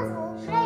Asshole.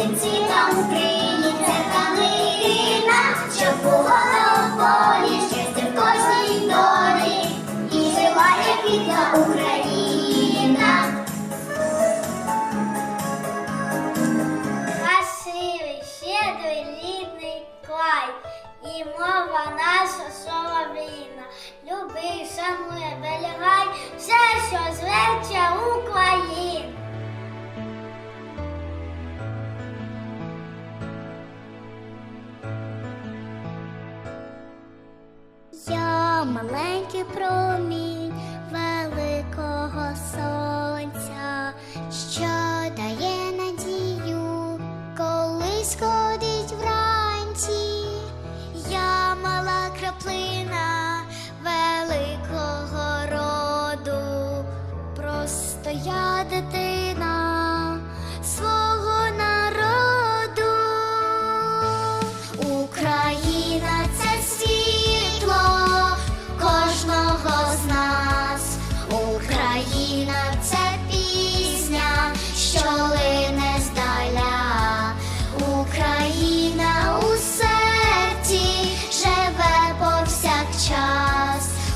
Ціла Україні, це та мирина, що було на полі, в кожній долі, і жива як Україна. Красивий, щедрий, рідний край, і мова наша солов'їна. Люби, шанує, берегай все, що зветься Україна. Маленький промінь великого сонця, що дає надію, коли сходить вранці. Я мала краплина великого роду, просто я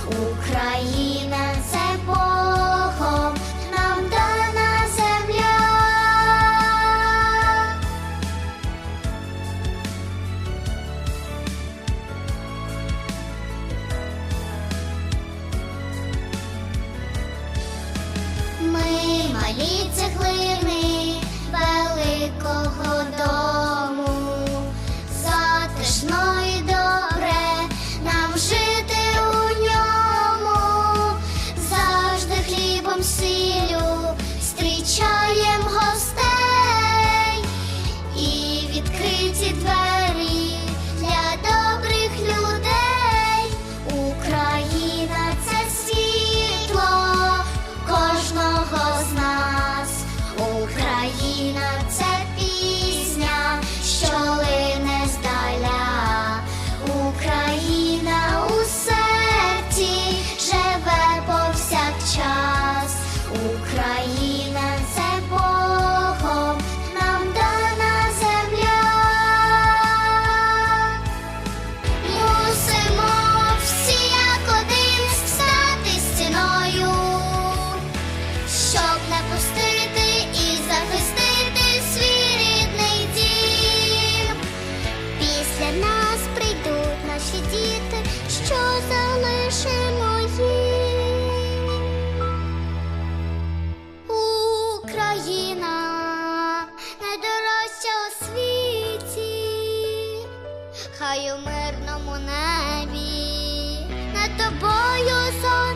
Україна це Богом нам дана земля. Ми малі цеглини великого дому, хай у мирному небі над тобою сон.